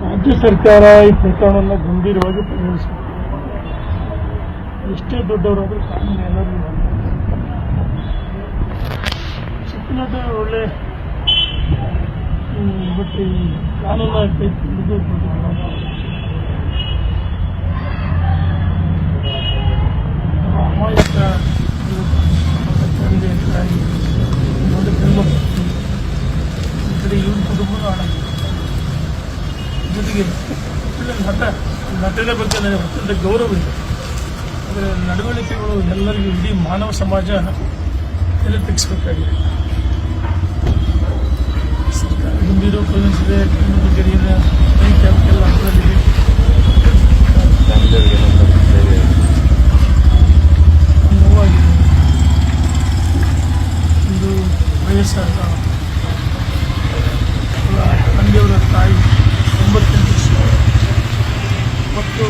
ರಾಜ್ಯ ಸರ್ಕಾರ ಈ ಪ್ರಕರಣವನ್ನು ಗಂಭೀರವಾಗಿ ಪರಿಗಣಿಸಬೇಕು ಎಷ್ಟೇ ದೊಡ್ಡವರಾದರೂ ಕಾನೂನು ಎಲ್ಲರೂ ಚಿಕ್ಕನಟ ಒಳ್ಳೆ ಬಟ್ ಈ ಕಾನೂನ ಕೈ ಜೊತೆಗೆ ನಟ, ನಟನೆ ಬಗ್ಗೆ ನನಗೆ ಅತ್ಯಂತ ಗೌರವ ಇದೆ. ಆದರೆ ನಡವಳಿಕೆಗಳು ಎಲ್ಲರಿಗೂ ಇಡೀ ಮಾನವ ಸಮಾಜ ತಲೆ ತೆಗೆಸ್ಬೇಕಾಗಿದೆ ಒಂದು ವಯಸ್ಸಾದ ತಾಯಿ. ಮತ್ತು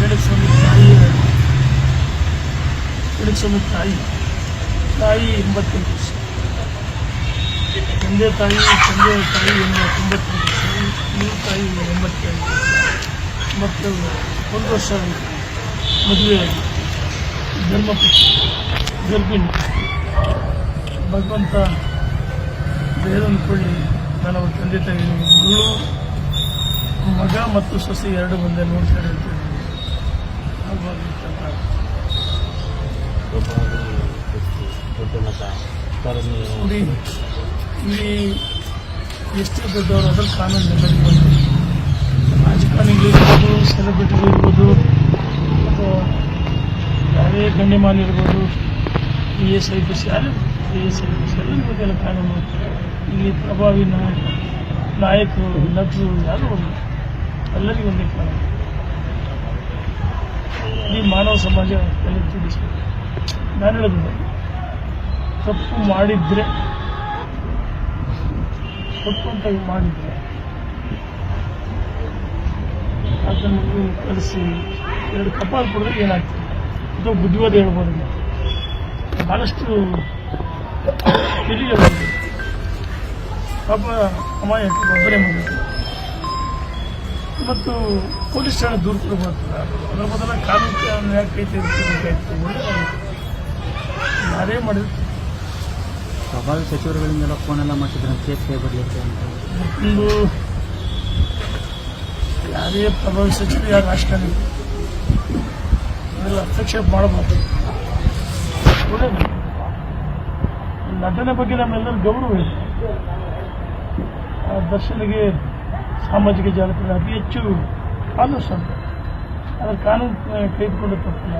ರೇಣಸ್ವಾಮಿ ತಾಯಿಯ ರೇಣಸ್ವಾಮಿ ತಾಯಿ ತಾಯಿ ಎಂಬತ್ತೆಂಟು ವರ್ಷ. ತಂದೆ ತಾಯಿ ತಂದೆ ತಾಯಿ ಎಂಬ ತೊಂಬತ್ತೆಂಟು ವರ್ಷ. ನೀವು ತಾಯಿ ಎಂಬತ್ತೆಂಟು ಮತ್ತು ಒಂದು ವರ್ಷ ಮದುವೆಯಾಗಿ ಧರ್ಮಪುತ್ರ, ಗರ್ಭಿಣಿ ಭಗವಂತ ಬೇರೊಂದು ಕೊಳ್ಳಿ ನಾನು ತಂದೆ ತಾಯಿ ಮಗಳು. ಮಗ ಮತ್ತು ಸೊಸೆ ಎರಡು ಮುಂದೆ ನೋಡ್ತಾರೆ ಅಂತ. ನೋಡಿ, ಇಲ್ಲಿ ಎಷ್ಟು ದೊಡ್ಡವರು ಅದ್ರ ಕಾನೂನು ಎಲ್ಲರಿಗೂ ಬಂತು. ರಾಜಕಾರಣಿಗಳಿರ್ಬೋದು ಸೆಲೆಬ್ರಿಟಿಗಳಿರ್ಬೋದು ಅಥವಾ ಯಾರೇ ಗಣ್ಯಮಾನ ಇರ್ಬೋದು E S I P C ಯಾರು E S I P C ಎಲ್ಲರಿಗೂ ಇದೆಲ್ಲ ಕಾನೂನು ಇಲ್ಲಿ ಪ್ರಭಾವಿ ನಾಯಕ, ನಾಯಕರು, ನಟರು ಯಾರು ಎಲ್ಲರಿಗೂ ಒಂದೇ ಕಾರಣ ಈ ಮಾನವ ಸಮಾಜ ಎಲ್ಲ ತಿಳಿಸ್ಬೇಕು ನಾನು ಹೇಳೋದು, ತಪ್ಪು ಮಾಡಿದ್ರೆ, ತಪ್ಪು ಅಂತ ಮಾಡಿದ್ರೆ ಅದನ್ನು ಕಲಿಸಿ ಎರಡು ಕಪಾಲ್ ಕೊಡಿದ್ರೆ ಏನಾಗ್ತದೆ? ಅದು ಬುದ್ಧಿವಾದ ಹೇಳ್ಬೋದು ಭಾಳಷ್ಟು ಹಿರಿಯ ಪಾಪ ಅಮಾಯಕ ಒಬ್ಬರೇ ಮಗ ಮತ್ತು ಪೊಲೀಸ್ ಠಾಣೆ ದೂರ ಕೊಡಬಾರ್ದು ಅದರ ಮೊದಲ ಕಾನೂನು ಯಾಕೆ ಕೈ ತೆಗೆದುಕೊಳ್ಬೇಕಾಯ್ತು ಯಾರೇ ಮಾಡಿದ್ರು. ಪ್ರಭಾವಿ ಸಚಿವರುಗಳಿಂದೆಲ್ಲ ಫೋನ್ ಎಲ್ಲ ಮಾಡಿದ್ರೆ ಕೇಸ್ ಕೈ ಬರಲಿಕ್ಕೆ ಅಂತ. ಒಂದು ಯಾರೇ ಪ್ರಭಾವಿ ಸಚಿವರು ಯಾರು ರಾಜಕಾರಣಿ ಅದೆಲ್ಲ ಹಸ್ತಕ್ಷೇಪ ಮಾಡಬಾರ್ದು. ಒಳ್ಳೆಯದು ನಟನೆ ಬಗ್ಗೆ ನಮ್ಮೆಲ್ಲರೂ ಗೌರವ ಇದೆ. ಆ ದರ್ಶನಿಗೆ ಸಾಮಾಜಿಕ ಜಾಲತಾಣ ಅತಿ ಹೆಚ್ಚು ಫಾಲೋಸ್ ಅಂತ ಅದರ ಕಾನೂನು ತೆಗೆದುಕೊಂಡು ತಪ್ಪಿಲ್ಲ